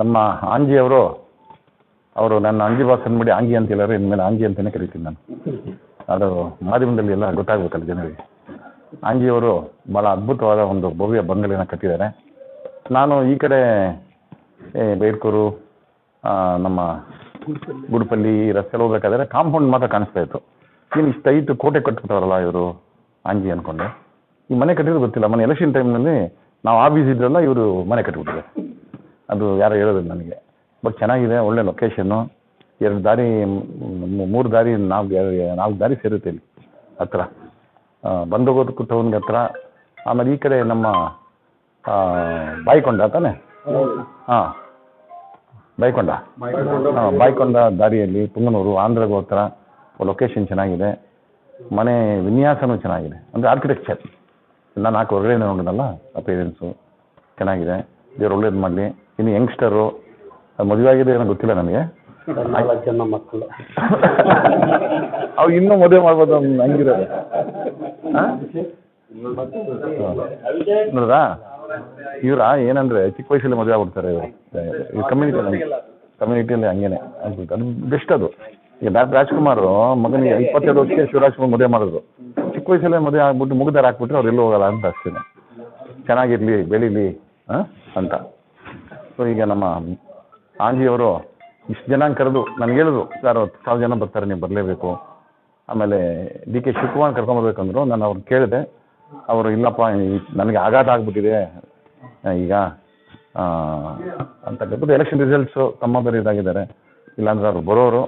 ನಮ್ಮ ಆಂಜಿಯವರು ಅವರು ನನ್ನ ಅಂಜಿ ಬಾಸ್ ಅಂದ್ಬಿಡಿ ಆಂಜಿ ಅಂತ ಹೇಳೋರು, ಇನ್ಮೇಲೆ ಆಂಜಿ ಅಂತಲೇ ಕರಿತೀನಿ ನಾನು. ಅದು ಮಾಧ್ಯಮದಲ್ಲಿ ಎಲ್ಲ ಗೊತ್ತಾಗಬೇಕಲ್ಲ ಜನರಿಗೆ. ಆಂಜಿಯವರು ಭಾಳ ಅದ್ಭುತವಾದ ಒಂದು ಭವ್ಯ ಬಂಗಲೆಯನ್ನು ಕಟ್ಟಿದ್ದಾರೆ. ನಾನು ಈ ಕಡೆ ಬೇಡ್ಕೂರು ನಮ್ಮ ಗುಡುಪಲ್ಲಿ ಈ ರಸ್ತೆ ಹೋಗ್ಬೇಕಾದ್ರೆ ಕಾಂಪೌಂಡ್ ಮಾತ್ರ ಕಾಣಿಸ್ತಾ ಇತ್ತು. ಏನು ಇಷ್ಟು ಐತು ಕೋಟೆ ಕಟ್ಬಿಟ್ಟವ್ರಲ್ಲ ಇವರು, ಆಂಜಿ ಅಂದ್ಕೊಂಡು ಈ ಮನೆ ಕಟ್ಟಿರೋದು ಗೊತ್ತಿಲ್ಲ ಮನೆ ಎಲೆಕ್ಷನ್ ಟೈಮ್ನಲ್ಲಿ ನಾವು ಆಫೀಸ್ ಇದ್ರಲ್ಲ ಇವರು ಮನೆ ಕಟ್ಟಿಬಿಟ್ಟಿದ್ದಾರೆ. ಅದು ಯಾರು ಹೇಳೋದಿಲ್ಲ ನನಗೆ. ಬಟ್ ಚೆನ್ನಾಗಿದೆ ಒಳ್ಳೆ ಲೊಕೇಶನ್ನು ಎರಡು ದಾರಿ ಮೂರು ದಾರಿ ನಾಲ್ಕು ನಾಲ್ಕು ದಾರಿ ಸೇರುತ್ತೆ ಇಲ್ಲಿ ಹತ್ರ. ಬಂದು ಬಂದೋಗೋದಕ್ಕೂ ಟೌನ್ಗೆ ಹತ್ರ. ಆಮೇಲೆ ಈ ಕಡೆ ನಮ್ಮ ಬಾಯ್ಕೊಂಡ ತಾನೆ? ಹಾಂ. ಬಾಯ್ಕೊಂಡ? ಹಾಂ ಬಾಯ್ಕೊಂಡ ದಾರಿಯಲ್ಲಿ ಪುಂಗನೂರು ಆಂಧ್ರಗೆ ಹತ್ರ ಲೊಕೇಶನ್ ಚೆನ್ನಾಗಿದೆ. ಮನೆ ವಿನ್ಯಾಸನೂ ಚೆನ್ನಾಗಿದೆ. ಅಂದರೆ ಆರ್ಕಿಟೆಕ್ಚರ್ ನಾನು ನಾಲ್ಕು ಹೊರಗಡೆ ನೋಡಿದ್ನಲ್ಲ ಅಪೇರೆನ್ಸು ಚೆನ್ನಾಗಿದೆ. ದೇವ್ರು ಒಳ್ಳೇದು ಮಾಡಲಿ. ಇನ್ನು ಯಂಗ್ಸ್ಟರು ಮದುವೆ ಆಗಿದೆ ಏನೋ ಗೊತ್ತಿಲ್ಲ ನನಗೆ. ನಾಲ್ಕು ಜನ ಮಕ್ಕಳು. ಅವು ಇನ್ನೂ ಮದುವೆ ಮಾಡ್ಬೋದು ಅವ್ನು ಹಂಗಿರೋದು. ಹಾಂ ಇವ್ರ ಇವರ? ಏನಂದ್ರೆ ಚಿಕ್ಕ ವಯಸ್ಸಲ್ಲಿ ಮದುವೆ ಆಗ್ಬಿಡ್ತಾರೆ ಇವರು. ಕಮ್ಯುನಿಟಿ ಕಮ್ಯುನಿಟಿಯಲ್ಲಿ ಹಂಗೇನೆ ಆಗ್ಬಿಟ್ಟು ಅದು ಬೆಸ್ಟ್ ಅದು. ಈಗ ಡಾಕ್ಟರ್ ರಾಜ್ಕುಮಾರ್ ಮಗನಿಗೆ ಇಪ್ಪತ್ತೆರಡು ವರ್ಷಕ್ಕೆ ಶಿವರಾಜ್ಕುಮಾರ್ ಮದುವೆ ಮಾಡಿದ್ರು ಚಿಕ್ಕ ವಯಸ್ಸಲ್ಲೇ ಮದುವೆ ಆಗ್ಬಿಟ್ಟು ಮುಗ್ದಾರ ಹಾಕ್ಬಿಟ್ರೆ ಅವ್ರು ಎಲ್ಲೂ ಹೋಗಲ್ಲ ಅಂತ ಅಷ್ಟೇ ಚೆನ್ನಾಗಿರ್ಲಿ ಬೆಳೀಲಿ ಹಾಂ ಅಂತ. ಸೊ ಈಗ ನಮ್ಮ ಆಂಜಿಯವರು ಇಷ್ಟು ಜನ ಕರೆದು ನನಗೆ ಹೇಳಿದ್ರು ಸರ್ ಹತ್ತು ಸಾವಿರ ಜನ ಬರ್ತಾರೆ, ನೀವು ಬರಲೇಬೇಕು. ಆಮೇಲೆ ಡಿ ಕೆ ಶಿವಕುಮಾರ್ ಕರ್ಕೊಂಬರ್ಬೇಕಂದ್ರು ನಾನು ಅವ್ರು ಕೇಳಿದೆ. ಅವರು, ಇಲ್ಲಪ್ಪ ನನಗೆ ಆಘಾತ ಆಗ್ಬಿಟ್ಟಿದೆ. ಈಗ ಅಂತ ಎಲೆಕ್ಷನ್ ರಿಸಲ್ಟ್ಸು ತಮ್ಮ ಬೇರೆ ಇದಾಗಿದ್ದಾರೆ. ಇಲ್ಲಾಂದ್ರೆ ಅವ್ರು ಬರೋರು.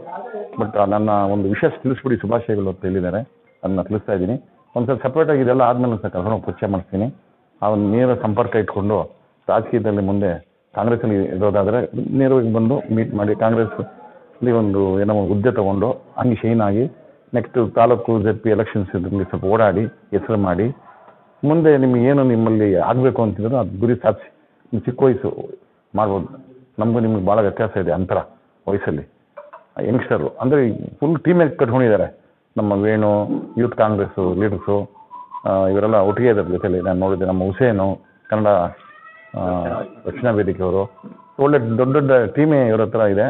ಬಟ್ ನನ್ನ ಒಂದು ವಿಷಯ ತಿಳಿಸ್ಬಿಡಿ ಶುಭಾಶಯಗಳು ಅಂತ ಹೇಳಿದ್ದಾರೆ. ಅದನ್ನ ತಿಳಿಸ್ತಾ ಇದ್ದೀನಿ. ಒಂದ್ಸಲ ಸಪ್ರೇಟಾಗಿ ಇದೆಲ್ಲ ಆದ್ಮೇಲೆ ಸರ್ ಕರ್ಕೊಂಡು ಪರಿಚಯ ಮಾಡಿಸ್ತೀನಿ. ಅವನ ನೇರ ಸಂಪರ್ಕ ಇಟ್ಕೊಂಡು ರಾಜಕೀಯದಲ್ಲಿ ಮುಂದೆ ಕಾಂಗ್ರೆಸ್ಸಲ್ಲಿ ಇರೋದಾದರೆ ನೇರವಾಗಿ ಬಂದು ಮೀಟ್ ಮಾಡಿ ಕಾಂಗ್ರೆಸ್ ಅಲ್ಲಿ ಒಂದು ಏನೋ ಒಂದು ಹುದ್ದೆ ತಗೊಂಡು ಹಂಗೆ ಶೈನ್ ಆಗಿ next taluk Z P elections ಇದರಲ್ಲಿ ಸ್ವಲ್ಪ ಓಡಾಡಿ, ಹೆಸರು ಮಾಡಿ, ಮುಂದೆ ನಿಮ್ಗೆ ಏನು ನಿಮ್ಮಲ್ಲಿ ಆಗಬೇಕು ಅಂತಿದ್ರು ಅದು ಗುರಿ ಸಾಧಿಸಿ, ನೀವು ಚಿಕ್ಕ ವಯಸ್ಸು ಮಾಡ್ಬೋದು. ನಮಗೂ ನಿಮ್ಗೆ ಭಾಳ ವ್ಯತ್ಯಾಸ ಇದೆ ಅಂತರ ವಯಸ್ಸಲ್ಲಿ. ಯಂಗ್ಸ್ಟರು ಅಂದರೆ ಫುಲ್ ಟೀಮೇ ಕಟ್ಕೊಂಡಿದ್ದಾರೆ? ನಮ್ಮ ವೇಣು ಯೂತ್ ಕಾಂಗ್ರೆಸ್ಸು ಲೀಡರ್ಸು ಇವರೆಲ್ಲ ಒಟ್ಟಿಗೆ ಇದ್ದಾರೆ ಜೊತೆಯಲ್ಲಿ ನಾನು ನೋಡಿದ್ದೆ ನಮ್ಮ ಹುಸೇನು, ಕನ್ನಡ ರಕ್ಷಣಾ ವೇದಿಕೆಯವರು. ಒಳ್ಳೆ ದೊಡ್ಡ ದೊಡ್ಡ ಟೀಮೇ ಇವ್ರ ಹತ್ರ ಇದೆ.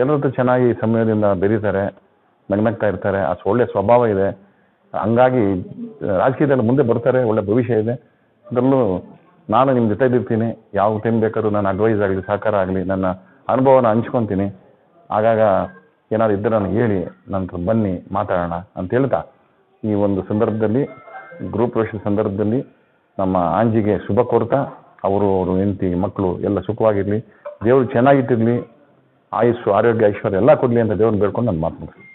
ಎಲ್ಲರತ್ರ ಎಲ್ಲರ ಹತ್ರ ಚೆನ್ನಾಗಿ ಸಮಯದಿಂದ ಬೆರೀತಾರೆ ನಗ್ನಗ್ತಾ ಇರ್ತಾರೆ. ಆ ಒಳ್ಳೆ ಸ್ವಭಾವ ಇದೆ. ಹಂಗಾಗಿ ರಾಜಕೀಯದಲ್ಲಿ ಮುಂದೆ ಬರ್ತಾರೆ ಒಳ್ಳೆ ಭವಿಷ್ಯ ಇದೆ. ಅದರಲ್ಲೂ ನಾನು ನಿಮ್ಮ ಜೊತೆ ಜೊತೆಲಿರ್ತೀನಿ ಯಾವ ಟೈಮ್ ಬೇಕಾದ್ರೂ ನಾನು ಅಡ್ವೈಸ್ ಆಗಲಿ ಸಹಕಾರ ಆಗಲಿ ನನ್ನ ಅನುಭವನ ಹಂಚ್ಕೊತೀನಿ. ಆಗಾಗ ಏನಾದ್ರು ಇದ್ದರೆ ನನಗೆ ಹೇಳಿ ನನ್ನ ಹತ್ರ ಬನ್ನಿ ಮಾತಾಡೋಣ ಅಂತ ಹೇಳ್ತಾ ಈ ಒಂದು ಸಂದರ್ಭದಲ್ಲಿ ಗ್ರೂಪ್ ರೋಷನ್ ಸಂದರ್ಭದಲ್ಲಿ ನಮ್ಮ ಆಂಜಿಗೆ ಶುಭ ಕೋರ್ತಾ ಅವರು ಅವರು ಹೆಂಡತಿ ಮಕ್ಕಳು ಎಲ್ಲ ಸುಖವಾಗಿರಲಿ, ದೇವರು ಚೆನ್ನಾಗಿಟ್ಟಿರಲಿ, ಆಯುಸ್ಸು, ಆರೋಗ್ಯ, ಐಶ್ವರ್ಯ ಎಲ್ಲ ಕೊಡಲಿ ಅಂತ ದೇವ್ರನ್ನ ಬೇಡ್ಕೊಂಡು ನಾನು ಮಾತು ಮುಗಿಸ್ತೀನಿ